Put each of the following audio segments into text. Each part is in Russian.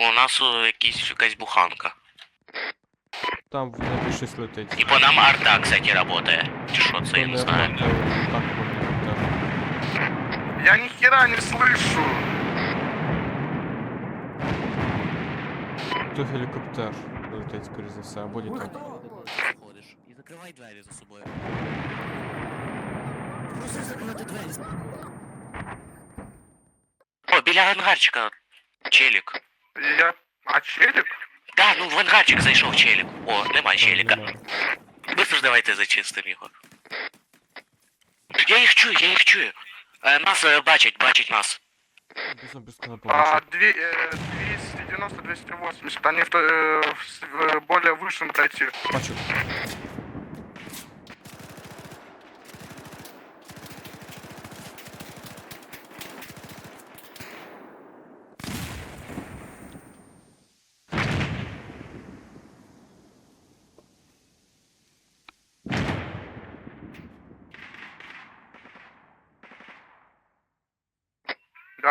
У нас о, якісь, якась буханка. Там в небі щось летить. І по нам арта, кстати, работає. Чи що це, я не знаю. Так, так. Я ни хера не слышу. То гелікоптер летить, скоріш за все, або літак. Заходиш і закривай двері за собою. Просто закривати двері. О, біля ангарчика. Челік. Я... А челик? Да, ну в ангарчик зайшов челік. О, нема челіка. Немає. Быстро ж давайте зачистимо його. Я їх чую, я їх чую. Е, нас е, бачать, бачать нас. Без обов'язку не А, побачив. две, э, 290-280. Они в, то- э, в с- в более высшем пройти. Бачу.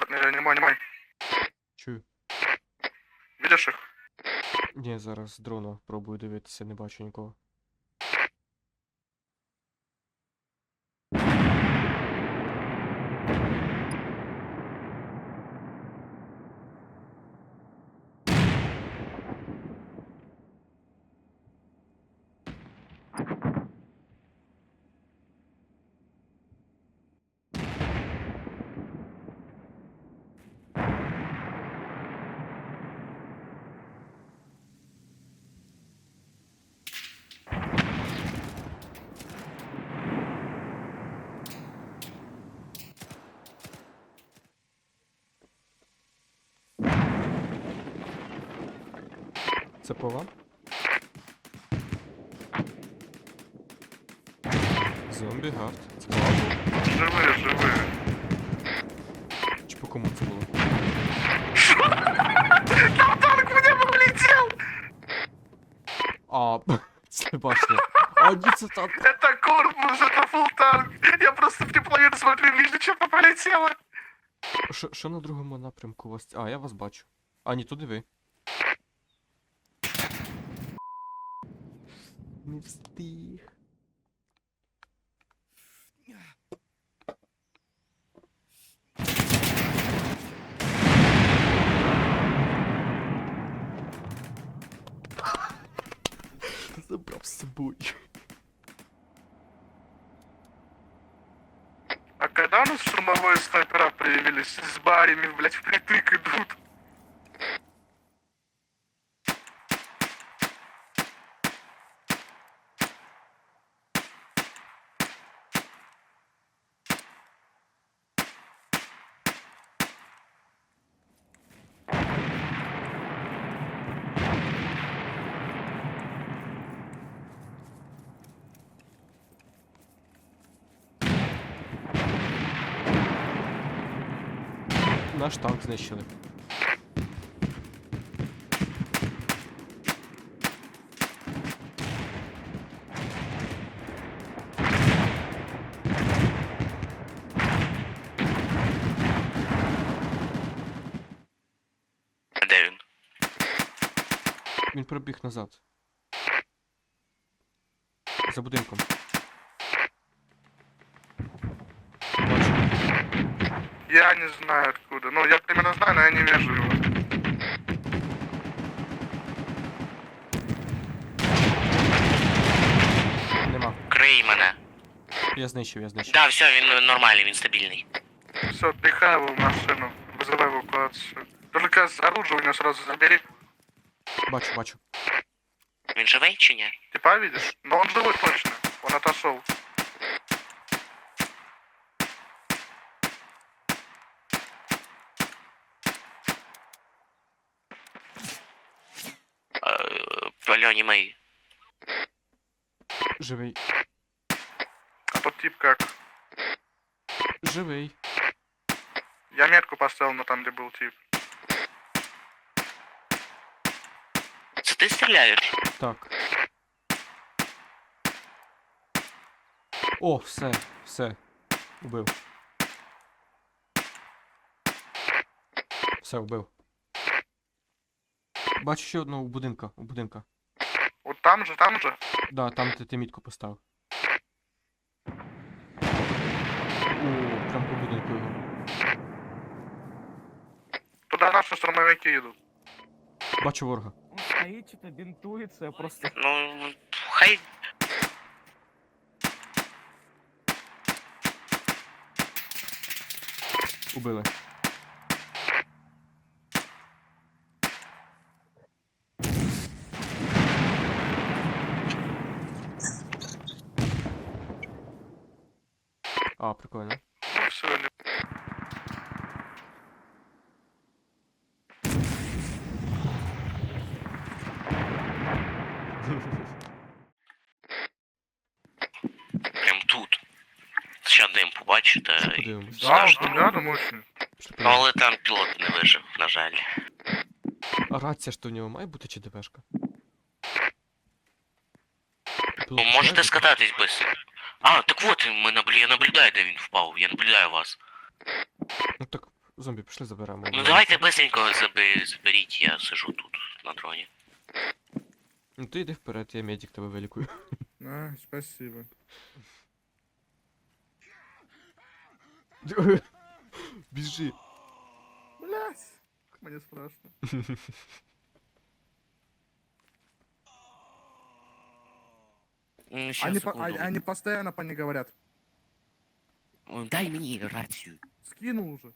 Гард, не, не мой. Чую. Видишь их? Ні, зараз з дрона пробую дивитися, не бачу нікого. Це по вам? Зомбі гард. Це по вам? Живые, живые. Чи по кому це було? Там танк мне влетел! А, це башня. А, ні, це танк. Это корпус, это фулл танк. Я просто в тепловину смотрю, вижу, что-то полетело. Що, що на другому напрямку у вас? А, я вас бачу. А, ні, туди ви. Не встиг. Забрав з собою. А когда у нас штурмовые снайпера появились? С барями, блядь, впритык идут. Наш танк знищили. Де він? Він пробіг назад. За будинком. Я не знаю откуда. Ну, я примерно знаю, но я не вижу его. Нема. Крий мене. Я знищив, я знищив. Да, все, він е, нормальний, він стабільний. Все, пихай его в машину. Вызывай эвакуацию. Только с оружия у него сразу забери. Бачу, бачу. Він живий чи ні? Типа видишь? Но он живой точно. Он отошел. Е, Пальоні мої. Живий. А тот тип как? Живий. Я метку поставил на там, где был тип. Це ти стріляєш? Так. О, все, все. Убив. Все, вбив. Бачу ще одного у будинка, у будинка. Там же, там же. Да, там ти, ти мітку поставив. О, прям по будинку його. Туди наші штурмовики йдуть. Бачу ворога. Он стоит, что-то бинтуется, я просто... Ну, хай. Убили. А, прикольно. Все, не... Прям тут. Ще дим побачите. І- подивимось? Да, Страшно. там рядом очень. Пішли Ну, подивимось. але там пілот не вижив, на жаль. А рація що в нього має бути чи ДПшка? Ну, можете скататись без. А, так от ми наблю... я наблюдаю, де він впав. Я наблюдаю вас. Ну так, зомбі, пішли заберемо. Ну давайте быстренько заби... заберіть, я сижу тут на дроні. Ну ти йди вперед, я медик тебе вилікую. А, спасибо. Біжи. Блять. Мне страшно. М, щас, Они, по- секунду. они, постоянно по ней говорят. Дай мені рацію. Скинул уже.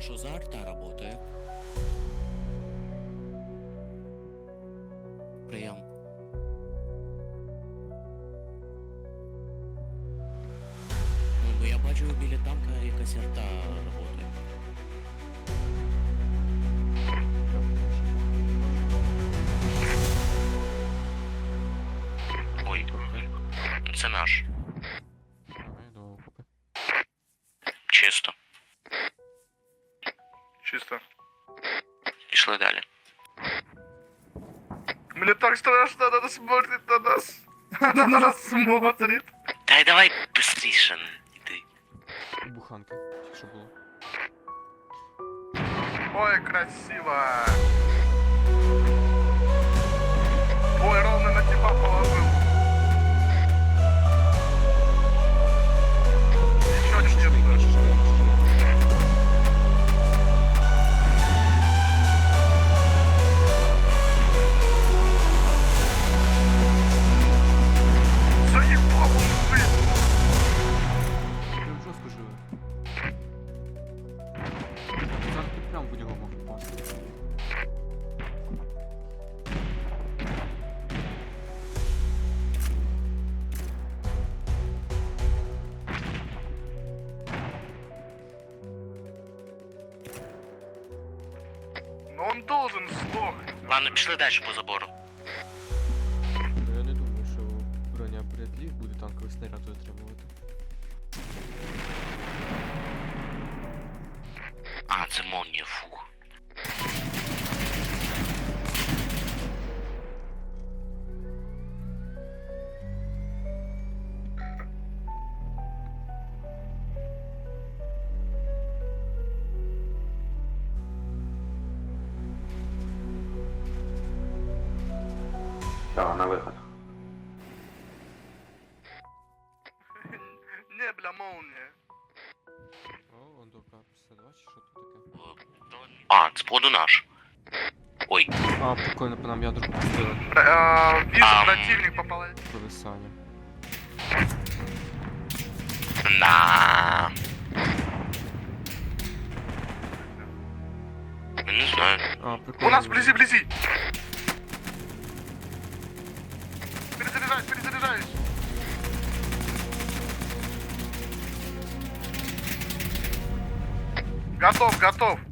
А що за арта работає? Прийом. Ну, бо я бачу біля танка якась арта работає. Ой, це наш. Давай до окопи. Чисто. Чисто. Пішли далі. Мне так страшно, она смотрит на нас. Она на нас смотрит. Та й давай быстріше, іди. Буханки, тільки що було. Ой, красиво. Ой, ровно на типа положил. Он должен сдохнуть. Ладно, пішли далі по забору. Да, на выход. Не, бля, молния. О, он до 52 чи що тут таке? А, це походу наш. Ой, А, прикольно, по нам ядерку пустили. Э, Вижу, Ам. противник попал. Колесання. Да. Я не знаю. А, прикольно. У нас вблизи, вблизи. Перезаряжаюсь. Готов, готов.